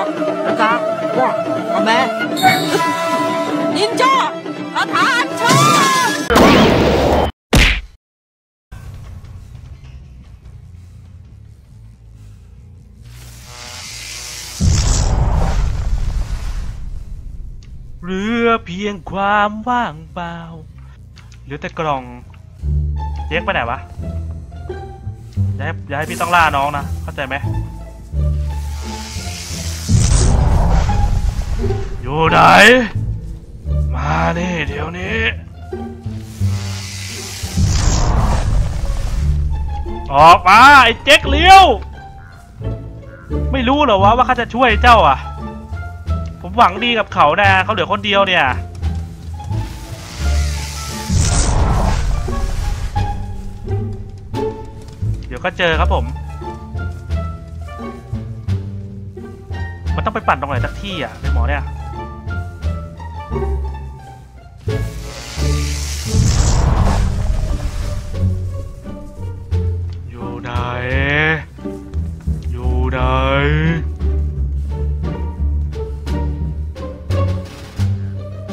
อกนะจ๊ะว่าอาแม่นินจาสถานชนเหลือเพียงความว่างเปล่าเหลือแต่กล่องเจ๊กไปไหนวะย่าให้อย่าให้พี่ต้องล่าน้องนะ เข้าใจไหม อยู่ไหน มานี่เดี๋ยวนี้ ออกมาไอ้เจ๊กเลี้ยว ไม่รู้เหรอวะว่าข้าจะช่วยเจ้าอะ ผมหวังดีกับเขานะเขาเหลือคนเดียวเนี่ยเดี๋ยวก็เจอครับผม มันต้องไปปั่นตรงไหนสักที่อะในหมอเนี่ย อยู่ไหน อยู่ไหน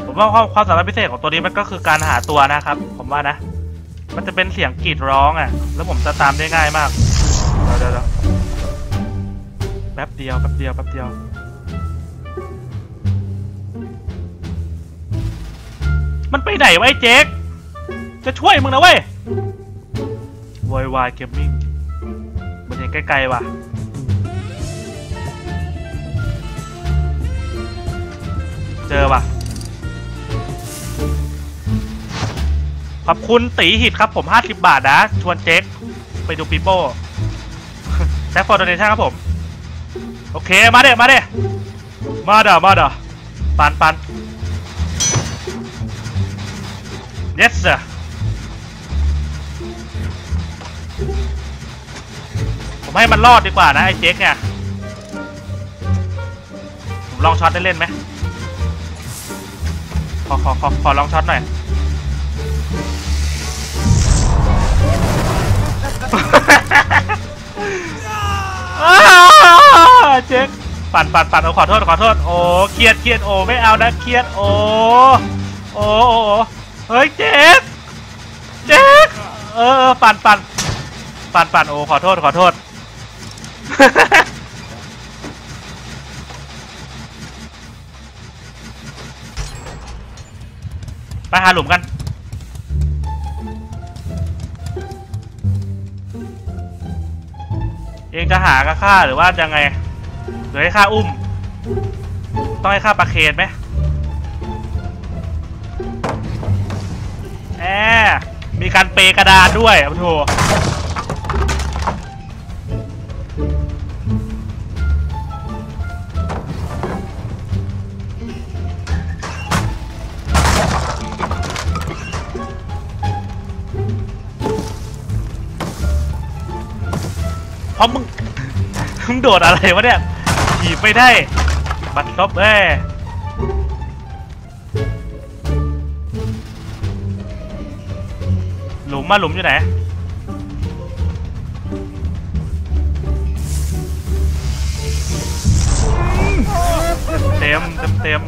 ผมว่าความความสามารถพิเศษของตัวนี้มันก็คือการหาตัวนะครับ ผมว่านะ มันจะเป็นเสียงกรีดร้องอะ แล้วผมจะตามได้ง่ายมาก เดี๋ยวเดี๋ยวเดี๋ยวแป๊บเดียวแป๊บเดียวแป๊บเดียว มันไปไหนวะไอ้เจ๊กจะช่วยมึงนะเว้ยวายวายเกมมิ่งมันเห็นไกลๆว่ะเจอว่ะ ขอบคุณตีหิตครับผม 50 บาทนะ ชวนเจ๊กไปดูปีโป้แท็กฟอร์ดเนชั่นครับผม โอเค มาเด้มาเด้มาเด้อมาเด้อปันปัน yes sir ผมให้มันรอดดีกว่านะไอ้เจ๊กเนี่ยผมลองช็อตได้เล่นไหมขอขอขอขอลองช็อตหน่อยเจ๊กปั่นปั่นปั่นขอโทษขอโทษโอ้เครียดเครียดโอ้ไม่เอานะเครียดโอ้โอ้โอ้ เฮ้ยเจ๊เจ๊เออปั่นปั่นปั่นปั่นโอ้ขอโทษขอโทษ ไปหาหลุมกันเองจะหากับข้าหรือว่ายังไงหรือให้ข้าอุ้ม ต้องให้ข้าประเคนไหม การเปกระดานด้วยอะโถเพราะมึง มึงโดดอะไรวะเนี่ยถีบไม่ได้ บัตรซบเอ้ มมาหลุมอยู่ไหนเต็มเต็มเต็ม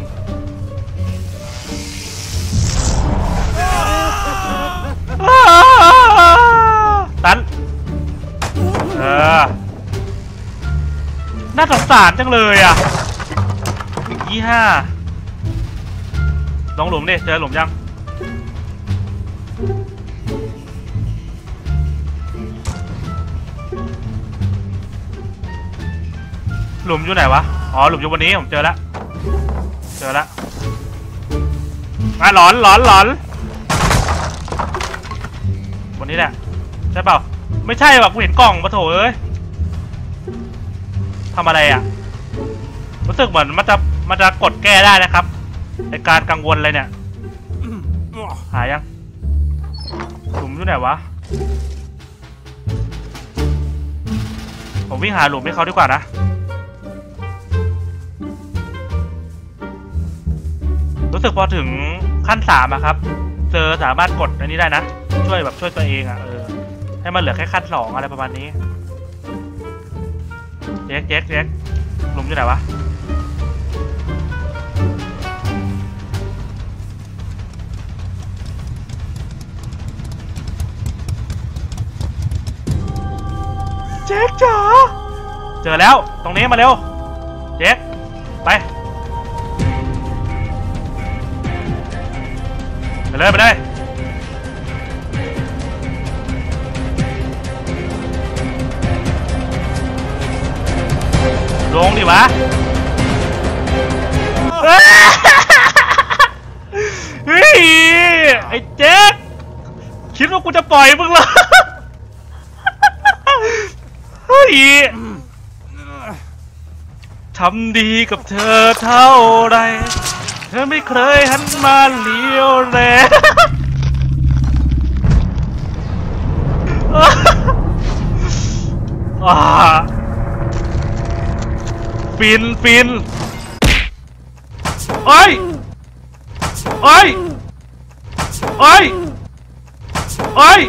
ตันเออน่าสงสารจังเลยอะยี่ห้าลองหลุมดิเจอหลุมยัง หลุมอยู่ไหนวะ อ๋อ หลุมอยู่บนนี้ ผมเจอแล้ว เจอแล้วมาหลอนหลอนหลอนบนนี้แหละ ใช่เปล่า ไม่ใช่แบบกูเห็นกล่องปะโถเอ้ยทำอะไรอะ รู้สึกเหมือนมันจะมันจะกดแก้ได้นะครับในการกังวลอะไรเนี่ย หายยังหลุมอยู่ไหนวะ ผมวิ่งหาหลุมให้เขาดีกว่านะึกพอถึงขั้นสามอะครับ เธอสามารถกดอันนี้ได้นะ ช่วยแบบช่วยตัวเองอะเออ ให้มันเหลือแค่ขั้นสองอะไรประมาณนี้เจ๊กเจ๊กเจ๊กหลุมอยู่ไหนวะเจ๊กจ๋าเจอแล้ว ตรงนี้มาเร็ว เจ๊กไป เลยไปเลยลงดิวะเฮ้ยไอ้เจ๊กคิดว่ากูจะปล่อยมึงเหรอเฮ้ยทำดีกับเธอเท่าไร เธอไม่เคยหันมาเลี้ยวแลอ่าฟินฟินโอ้ยโอ้ยโอ้ยโอ้ย